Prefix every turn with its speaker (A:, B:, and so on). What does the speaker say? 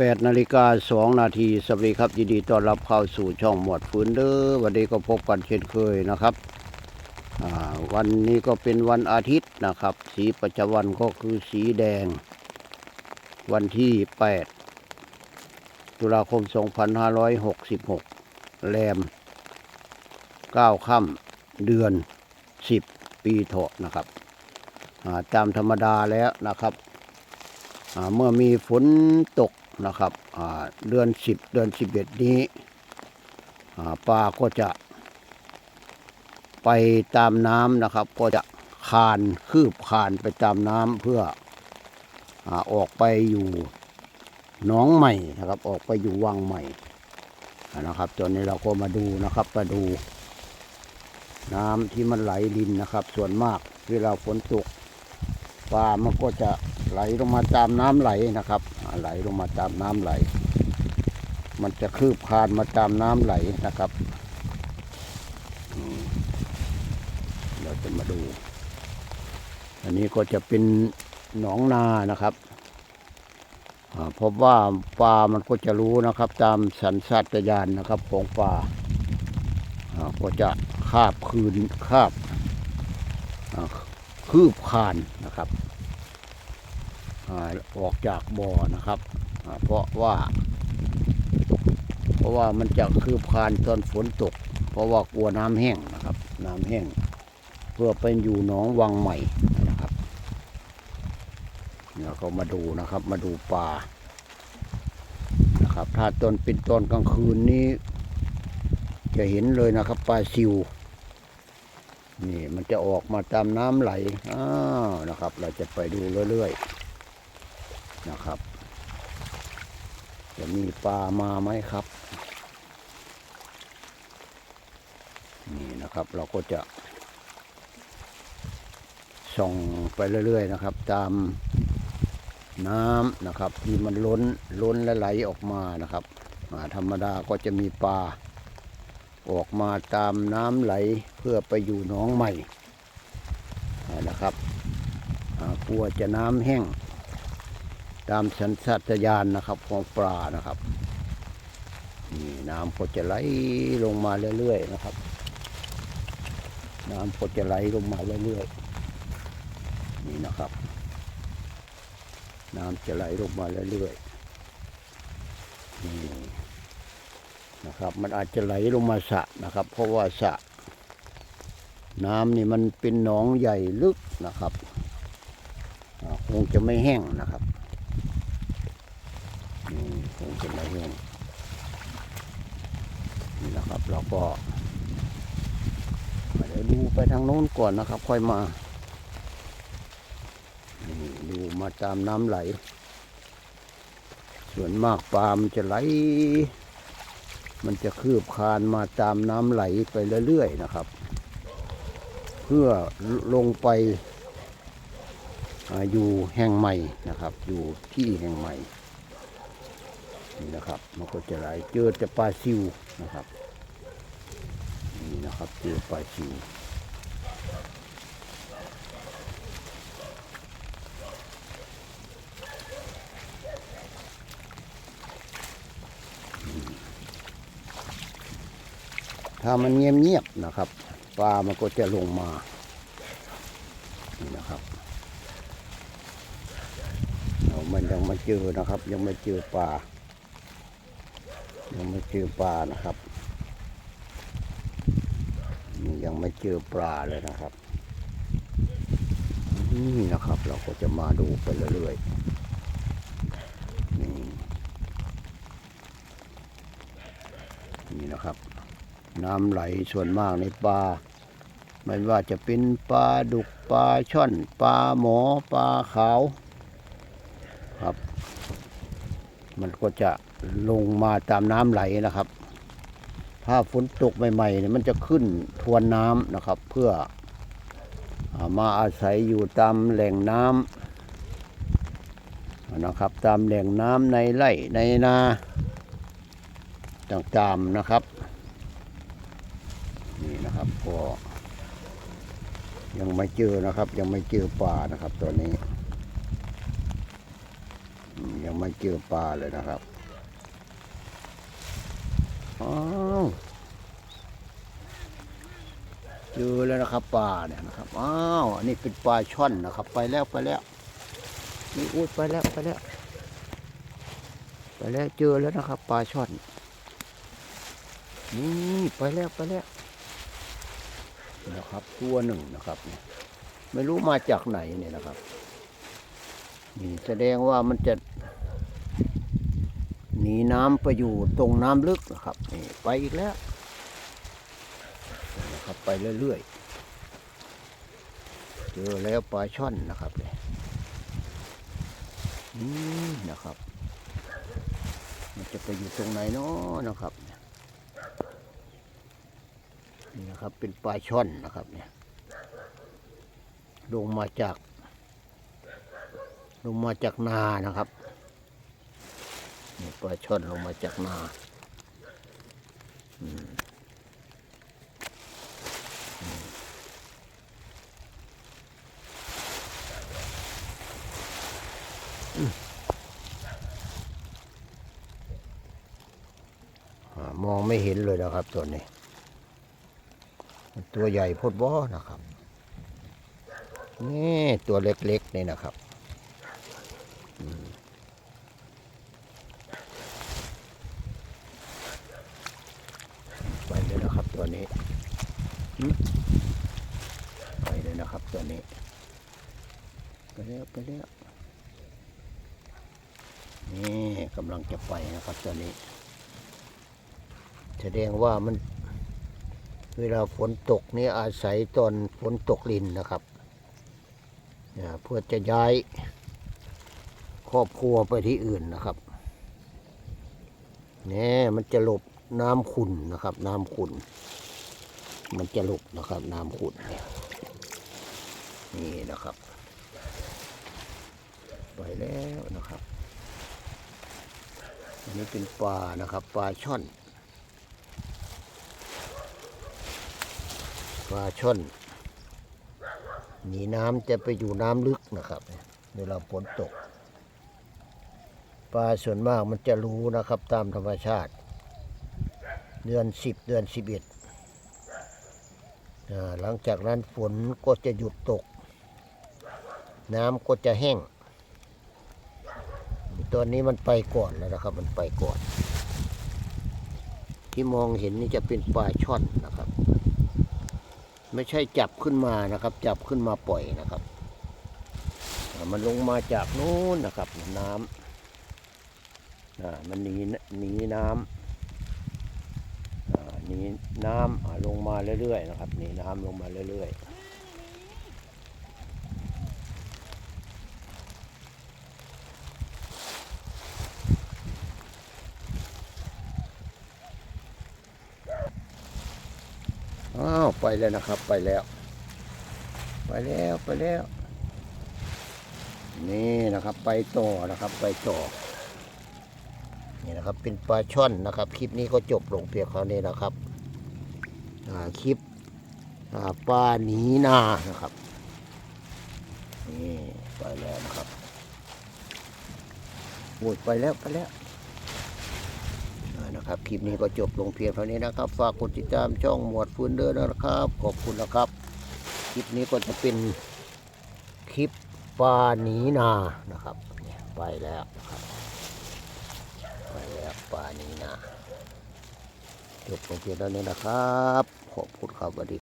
A: 8นาฬิกา2นาทีสวัสดีครับ ยินดีต้อนรับเข้าสู่ช่องหมวดฟื้นเด้อวันนี้ก็พบกันเช่นเคยนะครับวันนี้ก็เป็นวันอาทิตย์นะครับ สีประจำวันก็คือสีแดง วันที่ 8 ตุลาคม 2566 แรม 9 ค่ำเดือน 10 ปีเถาะนะครับตามธรรมดาแล้วนะครับเมื่อมีฝนตก นะครับเดือนสิบเดือนสิบเอ็ดนี้ปลาก็จะ ไปตามน้ำนะครับ ก็จะคานคืบคานไปตามน้ำเพื่อออกไปอยู่หน้องใหม่นะครับ ออกไปอยู่วังใหม่นะครับตอนนี้เราก็มาดูนะครับมาดู น้ำที่มันไหลดินนะครับ ส่วนมากเวลาฝนตก ปลามันก็จะไหลลงมาตามน้ำไหลนะครับ ไหลลงมาตามน้ำไหล มันจะคืบคลานมาตามน้ำไหลนะครับเราจะมาดู อันนี้ก็จะเป็นหนองนานะครับเพราะว่าปลามันก็จะรู้นะครับ ตามสัญชาตญาณนะครับ ของปลาก็จะคาบคืนคาบอ่า คืบคานนะครับออกจากบ่อนะครับ เพราะว่า เพราะว่ามันจะคืบคานตอนฝนตก เพราะว่ากลัวน้ำแห้งนะครับ น้ำแห้ง เพื่อเป็นอยู่หนองวังใหม่นะครับเราก็มาดูนะครับ มาดูปลานะครับ ถ้าตอนเป็นตอนกลางคืนนี้ จะเห็นเลยนะครับปลาซิว นี่มันจะออกมาตามน้ำไหลอ้าวนะครับ เราจะไปดูเรื่อยๆนะครับ จะมีปลามาไหมครับ นี่นะครับเราก็จะส่องไปเรื่อยๆนะครับ ตามน้ำนะครับ ที่มันล้นล้นและไหลออกมานะครับอ่าธรรมดาก็จะมีปลา ออกมาตามน้ำไหลเพื่อไปอยู่หนองใหม่นะครับกลัวจะน้ำแห้ง ตามสัญชาตญาณนะครับของปลานะครับนี่น้ำก็จะไหลลงมาเรื่อยๆนะครับ น้ำก็จะไหลลงมาเรื่อยๆนี่นะครับ น้ำจะไหลลงมาเรื่อยๆ นะครับ มันอาจจะไหลลงมาสะนะครับ เพราะว่าสะน้ำนี่มันเป็นหนองใหญ่ลึกนะครับคงจะไม่แห้งนะครับนี่คงจะไม่แห้งนี่นะครับ เราก็เดี๋ยวดูไปทางโน้นก่อนนะครับ ค่อยมาดูมาตามน้ำไหล ส่วนมากปลามจะไหล มันจะคืบคลานมาตามน้ำไหลไปเรื่อยๆนะครับ เพื่อลงไปออยู่แห่งใหม่นะครับ อยู่ที่แห่งใหม่นี่นะครับ มันก็จะไหลเจอจะปลาซิวนะครับนี่นะครับเจอปลาซิว ถ้ามันเงียบๆนะครับ ปลามันก็จะลงมา นี่นะครับเอามันยังไม่เจอนะครับ ยังไม่เจอปลา ยังไม่เจอปลานะครับ ยังไม่เจอปลาเลยนะครับ นี่นะครับ เราก็จะมาดูไปเรื่อยๆนี่นี่นะครับ น้ำไหลส่วนมากในปลาไม่ว่าจะเป็นปลาดุกปลาช่อนปลาหมอปลาขาว ครับ มันก็จะลงมาตามน้ำไหลนะครับ ถ้าฝนตกใหม่ๆเนี่ยมันจะขึ้นทวนน้ำนะครับ เพื่ออมาอาศัยอยู่ตามแหล่งน้ำนะครับ ตามแหล่งน้ำในไร่ในนาต่างๆนะครับ นะครับ ก็ยังไม่เจอนะครับ ยังไม่เจอปลานะครับตัวนี้ยังยังไม่เจอปลาเลยนะครับอ้าวเจอแล้วนะครับปลาเนี่ยนะครับอ้าวอันนี้เป็นปลาช่อนนะครับ ไปแล้วไปแล้วนี่อุ้ยไปแล้วไปแล้ว ไปแล้วเจอแล้วนะครับปลาช่อนนี่ไปแล้วไปแล้ว นะครับ ตัวหนึ่งนะครับเนี่ยไม่รู้มาจากไหนเนี่ยนะครับนี่แสดงว่ามันจะหนีน้ำไปอยู่ตรงน้ำลึกนะครับนี่ไปอีกแล้วนะครับไปเรื่อยๆเจอแล้วปลาช่อนนะครับเนี่ยนี่นะครับ มันจะไปอยู่ตรงไหนเนาะนะครับ นี่นะครับ เป็นปลาช่อนนะครับเนี่ยลงมาจาก ลงมาจากนานะครับนี่ปลาช่อนลงมาจากนาอืมอืมอืมอ่ามองไม่เห็นเลยนะครับตัวนี้ ตัวใหญ่พดบ่นะครับ นี่ตัวเล็กๆนี่นะครับไปเลยนะครับตัวนี้ไปเลยนะครับตัวนี้ไปแล้วไปแล้วนี่กำลังจะไปนะครับตัวนี้ แสดงว่ามัน เวลาฝนตกนี่อาศัยตอนฝนตกลินนะครับเนี่ยเพื่อจะย้ายครอบครัวไปที่อื่นนะครับเนี่ยมันจะหลบน้ำขุ่นนะครับ น้ำขุ่นมันจะหลบนะครับ น้ำขุ่นเนี่ยนี่นะครับ ไปแล้วนะครับอันนี้เป็นปลานะครับปลาช่อน ปลาช่อนหนีน้ำจะไปอยู่น้ำลึกนะครับเวลาฝนตก ปลาส่วนมากมันจะรู้นะครับตามธรรมชาติ เดือนสิบเดือนสิบเอ็ดหลังจากนั้นฝนก็จะหยุดตก น้ำก็จะแห้งตอนนี้มันไปก่อนแล้วนะครับมันไปก่อน ที่มองเห็นนี่จะเป็นปลาช่อนนะครับ ไม่ใช่จับขึ้นมานะครับ จับขึ้นมาปล่อยนะครับ มันลงมาจากนู้นนะครับน้ำมันหนีหนีน้ำหนีน้ำลงมาเรื่อยๆนะครับหนีน้ำลงมาเรื่อยๆ ไปแล้วนะครับ ไปแล้ว ไปแล้วไปแล้ว นี่นะครับ ไปต่อนะครับ ไปต่อนี่นะครับ เป็นปลาช่อนนะครับ คลิปนี้ก็จบลงเพียงเท่านี้นะครับคลิปปลาหนีนานะครับนี่ไปแล้วนะครับโอ้ยไปแล้วไปแล้ว นะครับคลิปนี้ก็จบลงเพียงเท่านี้นะครับ ฝากกดติดตามช่องหมวดฟืนเดอร์นะครับ ขอบคุณนะครับ คลิปนี้ก็จะเป็นคลิปปลาหนีนานะครับเนี่ยไปแล้วนะครับไปแล้วปลาหนีนาจบลงเพียงเท่านี้นะครับ ขอบคุณครับสวัสดี